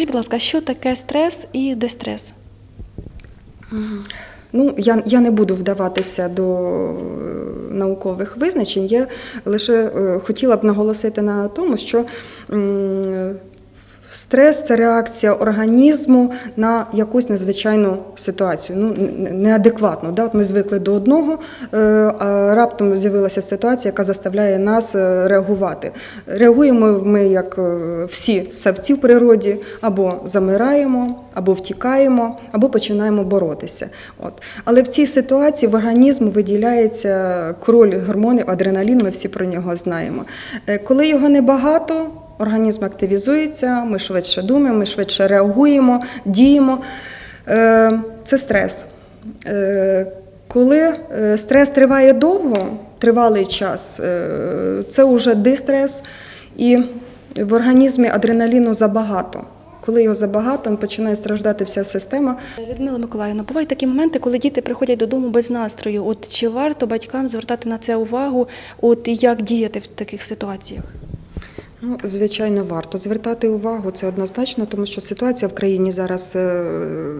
Скажіть, будь ласка, що таке стрес і дестрес? Ну, я, я не буду вдаватися до е, наукових визначень. Я лише е, хотіла б наголосити на тому, що стрес це реакція організму на якусь незвичайну ситуацію, ну, н- неадекватну. Да? От ми звикли до одного, е, а раптом з'явилася ситуація, яка заставляє нас е, реагувати. Реагуємо ми, як е, всі савці в природі, або замираємо, або втікаємо, або починаємо боротися. От. Але в цій ситуації в організму виділяється король гормонів, адреналін, ми всі про нього знаємо. Коли його небагато, організм активізується, ми швидше думаємо, ми швидше реагуємо, діємо. Е, Це стрес. Е, Коли е, стрес триває довго, тривалий час, це вже дистрес, і в організмі адреналіну забагато. Коли його забагато, починає страждати вся система. Людмила Миколаївна, бувають такі моменти, коли діти приходять додому без настрою. От чи варто батькам звертати на це увагу? От як діяти в таких ситуаціях? Ну, звичайно, варто звертати увагу. Це однозначно, тому що ситуація в країні зараз е,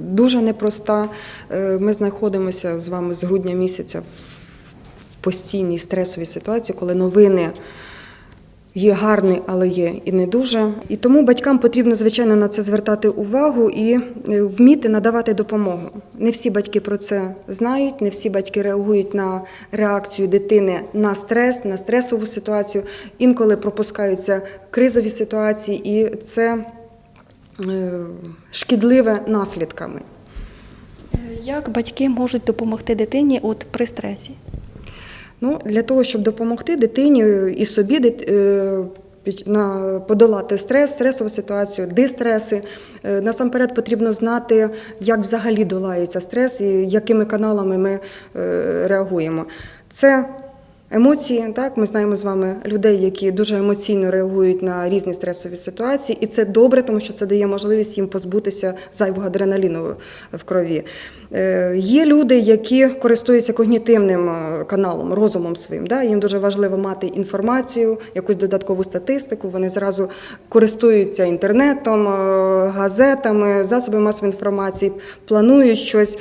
дуже непроста. Е, Ми знаходимося з вами з грудня місяця в постійній стресовій ситуації, коли новини. Є гарний, але є і не дуже. І тому батькам потрібно, звичайно, на це звертати увагу і е, вміти надавати допомогу. Не всі батьки про це знають, не всі батьки реагують на реакцію дитини на стрес, на стресову ситуацію. Інколи пропускаються кризові ситуації, і це е, шкідливе наслідками. Е, Як батьки можуть допомогти дитині от при стресі? Ну, для того, щоб допомогти дитині і собі е, на- подолати стрес, стресову ситуацію, дистреси. Е, Насамперед потрібно знати, як взагалі долається стрес і якими каналами ми е, реагуємо. Це емоції. Так, ми знаємо з вами людей, які дуже емоційно реагують на різні стресові ситуації, і це добре, тому що це дає можливість їм позбутися зайвого адреналіну в крові. Е, Є люди, які користуються когнітивним е, каналом, розумом своїм. Да? Їм дуже важливо мати інформацію, якусь додаткову статистику. Вони зразу користуються інтернетом, е, газетами, засобами масової інформації, планують щось,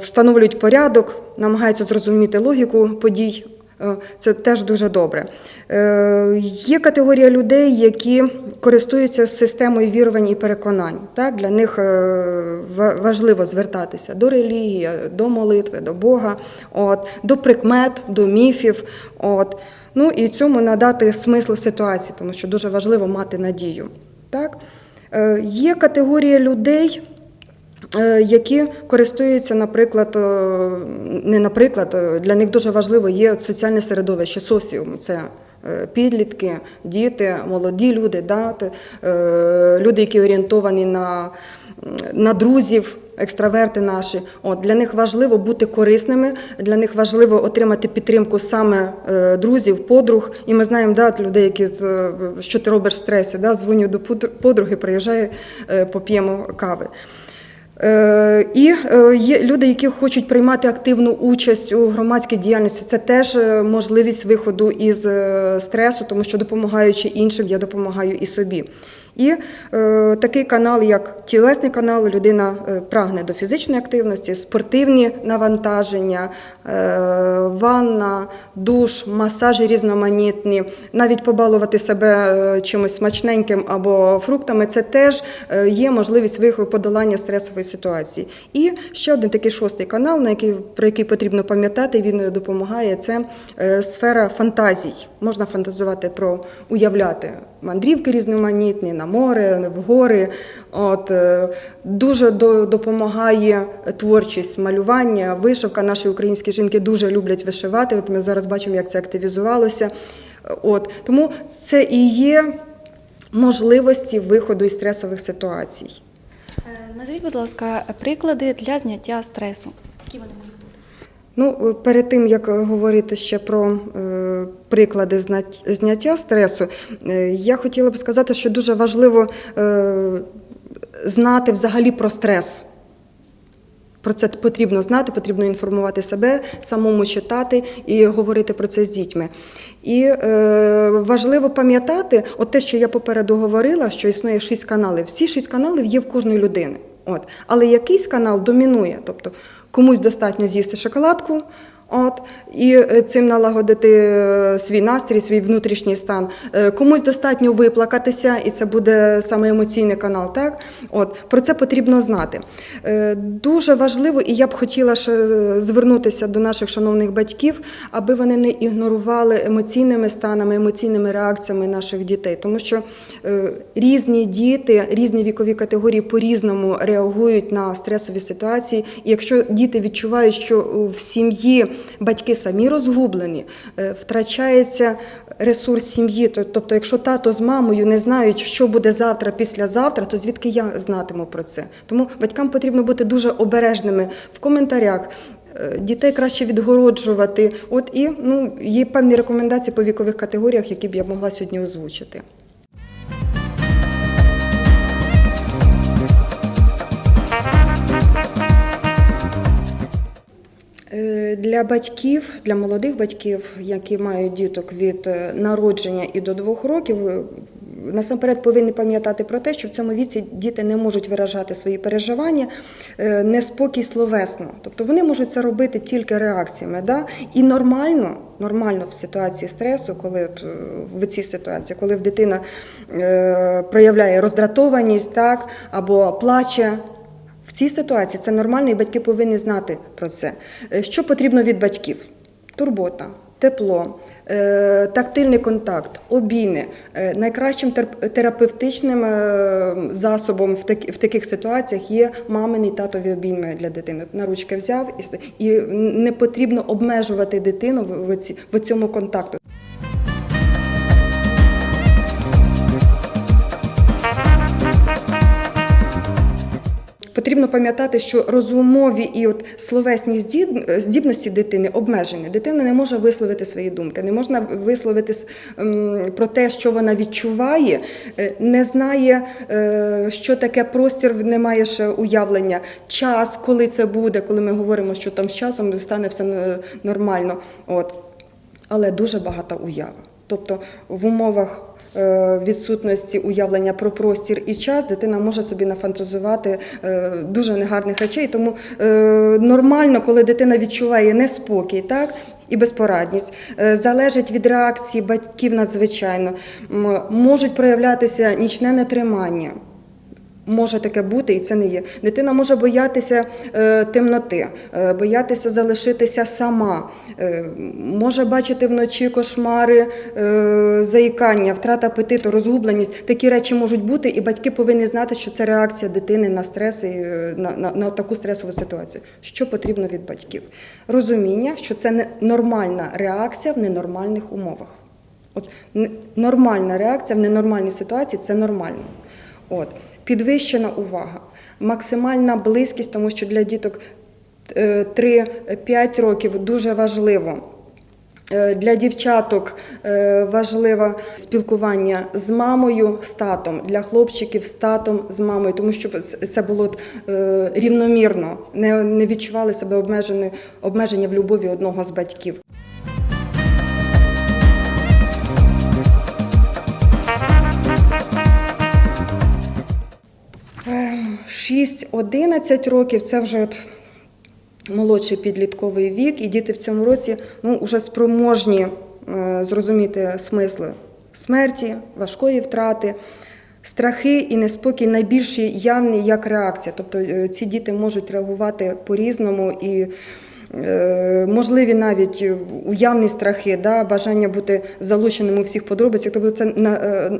встановлюють порядок, намагаються зрозуміти логіку подій. Е, Це теж дуже добре. Е, Є категорія людей, які користуються системою вірувань і переконань. Так? Для них е, важливо звертатися до релігії, до молитви, до Бога, от, до прикмет, до міфів. От. Ну і цьому надати смисл ситуації, тому що дуже важливо мати надію. Так? Є категорія людей. Е, які користуються, наприклад, е, не наприклад, е, для них дуже важливо є соціальне середовище, соціум. Це підлітки, діти, молоді люди, да, люди, які орієнтовані на, на друзів. Екстраверти наші, от для них важливо бути корисними, для них важливо отримати підтримку саме друзів, подруг. І ми знаємо да, людей, які що ти робиш в стресі, да, дзвоню до подр- подруги, приїжджає, поп'ємо кави. Е, І е, є люди, які хочуть приймати активну участь у громадській діяльності. Це теж е, можливість виходу із стресу, тому що допомагаючи іншим, я допомагаю і собі. І е, такий канал, як тілесний канал, людина е, прагне до фізичної активності, спортивні навантаження, е, ванна, душ, масажі різноманітні, навіть побалувати себе е, чимось смачненьким або фруктами. Це теж е, є можливість виходу подолання стресової ситуації. І ще один такий шостий канал, на який про який потрібно пам'ятати, він допомагає. Це сфера фантазій. Можна фантазувати про уявляти мандрівки різноманітні на море, в гори. От е, дуже до- допомагає творчість малювання, вишивка. Наші українські жінки дуже люблять вишивати. От ми зараз бачимо, як це активізувалося. От тому це і є можливості виходу із стресових ситуацій. Е, Назвіть, будь ласка, приклади для зняття стресу. Які вони можуть? Ну, перед тим як говорити ще про е, приклади зняття стресу, е, я хотіла б сказати, що дуже важливо е, знати взагалі про стрес. Про це потрібно знати, потрібно інформувати себе, самому читати і говорити про це з дітьми. І е, важливо пам'ятати, от те, що я попереду говорила, що існує шість каналів. Всі шість каналів є в кожної людини. От. Але якийсь канал домінує, тобто комусь достатньо з'їсти шоколадку. От і е, цим налагодити е, свій настрій, свій внутрішній стан. Е, Комусь достатньо виплакатися, і це буде саме емоційний канал. Так, от про це потрібно знати. Дуже важливо, і я б хотіла ще звернутися до наших шановних батьків, аби вони не ігнорували емоційними станами, емоційними реакціями наших дітей, тому що різні діти, різні вікові категорії по-різному реагують на стресові ситуації. І якщо діти відчувають, що в сім'ї батьки самі розгублені, е, втрачається ресурс сім'ї. Тобто, якщо тато з мамою не знають, що буде завтра, післязавтра, то звідки я знатиму про це? Тому батькам потрібно бути дуже обережними в коментарях. Е, Дітей краще відгороджувати. От і ну є певні рекомендації по вікових категоріях, які б я могла сьогодні озвучити. Для батьків, для молодих батьків, які мають діток від е, народження і до двох років, е, насамперед повинні пам'ятати про те, що в цьому віці діти не можуть виражати свої переживання, е, неспокій словесно. Тобто вони можуть це робити тільки реакціями. Да? І нормально, нормально в ситуації стресу, коли от, е, в цій ситуації, коли в дитина е, проявляє роздратованість, так, або плаче. Цій ситуації це нормально, і батьки повинні знати про це. Е, Що потрібно від батьків? Турбота, тепло, е, тактильний контакт, обійми. Е, Найкращим тер- терапевтичним засобом в, таких ситуаціях є мамині татові обійми для дитини. На ручки взяв і, не потрібно обмежувати дитину в цьому контакту. Потрібно пам'ятати, що розумові і от словесні здібності дитини обмежені. Дитина не може висловити свої думки, не можна висловити про те, що вона відчуває, е, не знає, е, що таке простір, не має уявлення, час, коли це буде, коли ми говоримо, що там з часом стане все е, нормально. От. Але дуже багата уява. Тобто в умовах відсутності уявлення про простір і час дитина може собі нафантазувати е, дуже негарних речей. Тому е, нормально, коли дитина відчуває неспокій, так. І безпорадність Е, залежить від реакції батьків надзвичайно. Можуть проявлятися нічне нетримання. Може таке бути, і це не є. Дитина може боятися е, темноти, е, боятися залишитися сама, е, може бачити вночі кошмари, заїкання, втрата апетиту, розгубленість. Такі речі можуть бути, і батьки повинні знати, що це реакція дитини на стрес і на, на, на таку стресову ситуацію. Що потрібно від батьків? Розуміння, що це нормальна реакція в ненормальних умовах. От нормальна реакція в ненормальній ситуації це нормально. От. Підвищена увага, максимальна близькість, тому що для діток е, 3-5 років дуже важливо. Е, Для дівчаток е, важливе спілкування з мамою, з татом, для хлопчиків з татом, з мамою, тому що це- було е, рівномірно, не, відчували себе обмежені, обмежені в любові одного з батьків. 6-11 років це вже от молодший підлітковий вік, і діти в цьому році ну, вже спроможні е, зрозуміти смисли смерті, важкої втрати. Страхи і неспокій найбільші явні як реакція. Тобто е, ці діти можуть реагувати по-різному і е, можливі навіть уявні страхи, да, бажання бути залученим у всіх подробицях. Тобто це на, е,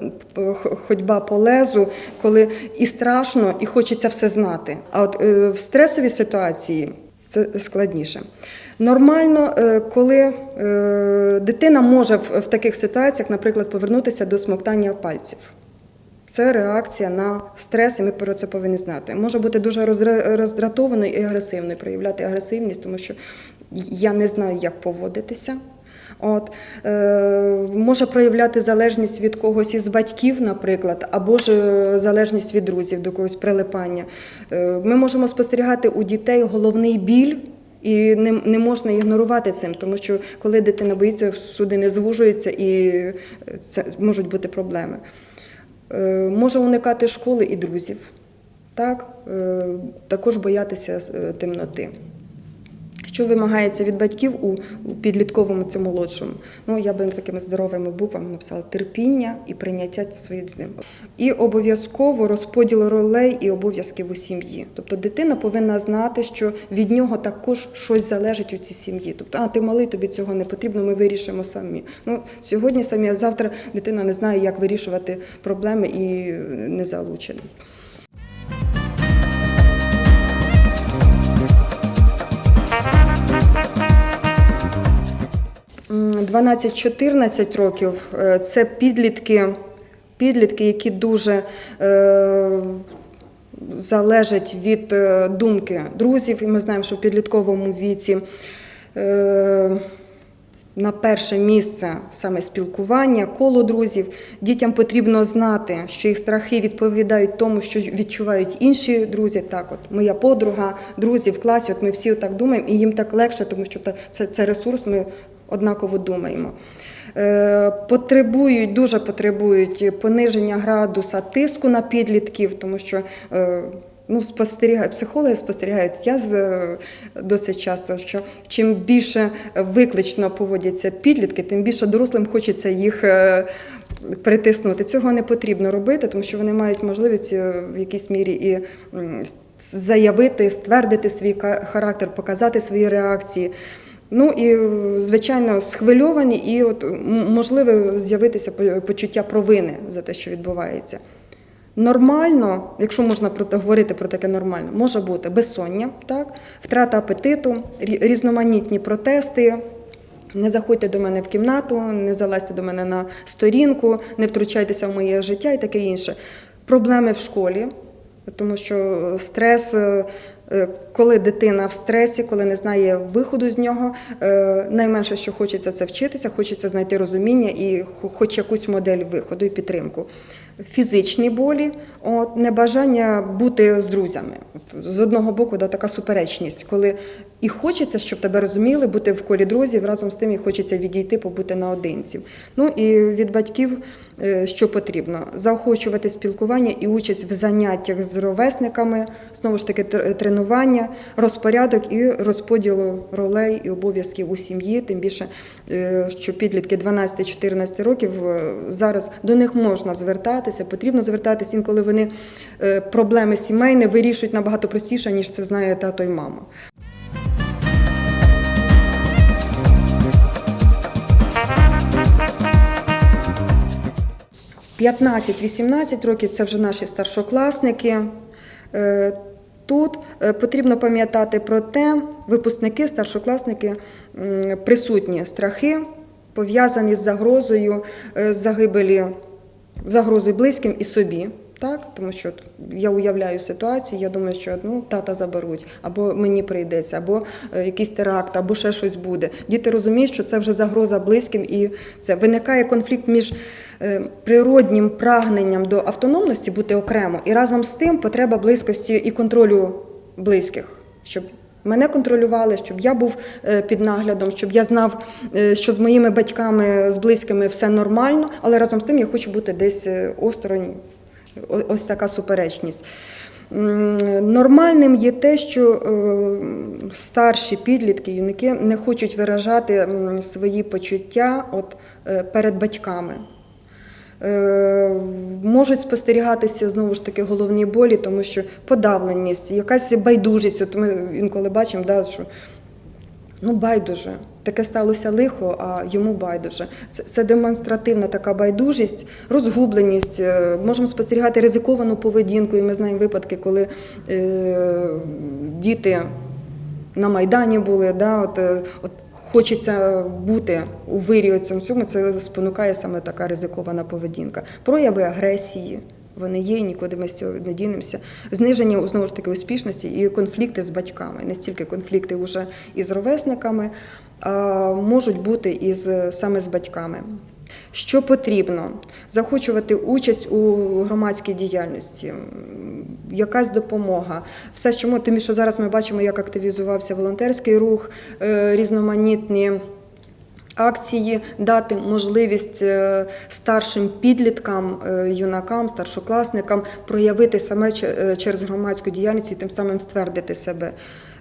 ходьба по лезу, коли і страшно, і хочеться все знати. А от е, в стресовій ситуації це складніше. Нормально, е, коли е, дитина може в таких ситуаціях, наприклад, повернутися до смоктання пальців. Це реакція на стрес, і ми про це повинні знати. Може бути дуже роздра- роздратованою і агресивною, проявляти агресивність, тому що я не знаю, як поводитися. От, е, може проявляти залежність від когось із батьків, наприклад, або ж е, залежність від друзів до когось прилипання. Е, ми можемо спостерігати у дітей головний біль. І не, не можна ігнорувати цим, тому що коли дитина боїться, судини звужуються і е, це можуть бути проблеми. Е, може уникати школи і друзів, так? Е, також боятися е, темноти. Що вимагається від батьків у, підлітковому цьому молодшому? Ну, я би такими здоровими буквами написала терпіння і прийняття своєї дитини. І обов'язково розподіл ролей і обов'язків у сім'ї. Тобто дитина повинна знати, що від нього також щось залежить у цій сім'ї. Тобто, а ти малий, тобі цього не потрібно, ми вирішимо самі. Ну, сьогодні самі, а завтра дитина не знає, як вирішувати проблеми і не залучена. 12-14 років е, це підлітки, підлітки, які дуже е, залежать від е, думки друзів. І ми знаємо, що в підлітковому віці на перше місце саме спілкування, коло друзів. Дітям потрібно знати, що їх страхи відповідають тому, що відчувають інші друзі. Так, от моя подруга, друзі в класі, от ми всі так думаємо, і їм так легше, тому що це, це ресурс, ми однаково думаємо. Е, Потребують, дуже потребують пониження градуса тиску на підлітків, тому що е, ну, спостерігають, психологи спостерігають, я е, досить часто, що чим більше виклично поводяться підлітки, тим більше дорослим хочеться їх притиснути. Цього не потрібно робити, тому що вони мають можливість в якійсь мірі і заявити, ствердити свій характер, показати свої реакції. Ну і е, звичайно схвильовані, і от м- можливе з'явитися по- почуття провини за те, що відбувається. Нормально, якщо можна говорити про таке нормально, може бути безсоння, так? втрата апетиту, різноманітні протести. Не заходьте до мене в кімнату, не залазьте до мене на сторінку, не втручайтеся в моє життя і таке інше. Проблеми в школі, тому що стрес, е, коли дитина в стресі, коли не знає виходу з нього, е, найменше, що хочеться, це вчитися, хочеться знайти розуміння і хоч якусь модель виходу і підтримку. Фізичні болі, от, небажання бути з друзями. З одного боку, да, така суперечність, коли і хочеться, щоб тебе розуміли, бути в колі друзів, разом з тим і хочеться відійти, побути наодинці. Ну і від батьків, е, що потрібно, заохочувати спілкування і участь в заняттях з ровесниками, знову ж таки, тренування, розпорядок і розподіл ролей і обов'язків у сім'ї, тим більше, е, що підлітки 12-14 років е, зараз до них можна звертатися, потрібно звертатися, інколи вони проблеми сімейні вирішують набагато простіше, ніж це знає тато і мама. – 15-18 років це вже наші старшокласники. Е, Тут е, потрібно пам'ятати про те, випускники, старшокласники присутні страхи, пов'язані з загрозою е, загибелі, загрозою близьким і собі. Так, тому що я уявляю ситуацію, я думаю, що ну, тата заберуть, або мені прийдеться, або е, якийсь теракт, або ще щось буде. Діти розуміють, що це вже загроза близьким, і це виникає конфлікт між е, природнім прагненням до автономності бути окремо, і разом з тим потреба близькості і контролю близьких, щоб Мене контролювали, щоб я був е, під наглядом, щоб я знав, що з моїми батьками, з близькими все нормально, але разом з тим я хочу бути десь осторонь. Ось така суперечність. Нормальним є те, що е, старші підлітки, юнаки не хочуть виражати свої почуття от, е, перед батьками. Е, Можуть спостерігатися знову ж таки головні болі, тому що подавленість, якась байдужість. От ми інколи бачимо, да, що ну байдуже, таке сталося лихо, а йому байдуже. Це, це демонстративна така байдужість, розгубленість. Е, Можемо спостерігати ризиковану поведінку. І ми знаємо випадки, коли е, діти на Майдані були, да, от, е, от хочеться бути у вирі цьому це спонукає саме така ризикована поведінка. Прояви агресії. Вони є, і нікуди ми з цього не дінемося. Зниження знову ж таки успішності і конфлікти з батьками, не стільки конфлікти вже із ровесниками, можуть бути із саме з батьками. Що потрібно? Захочувати участь у громадській діяльності, якась допомога. Все, що тим більше зараз ми бачимо, як активізувався волонтерський рух, е, різноманітні акції, дати можливість е, старшим підліткам, е, юнакам, старшокласникам проявити саме е, через громадську діяльність і тим самим ствердити себе.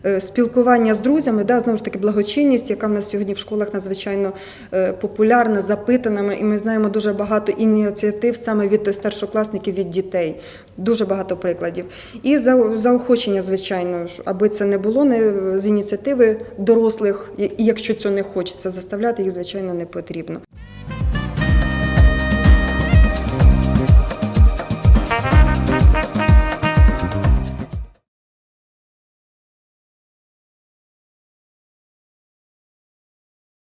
Е, Спілкування з друзями, да, знову ж таки, благочинність, яка в нас сьогодні в школах надзвичайно е, популярна, запитана. І ми знаємо дуже багато ініціатив саме від старшокласників, від дітей. Дуже багато прикладів. І за- заохочення, звичайно, аби це не було не з ініціативи дорослих, і якщо цього не хочеться, заставляти їх, звичайно, не потрібно.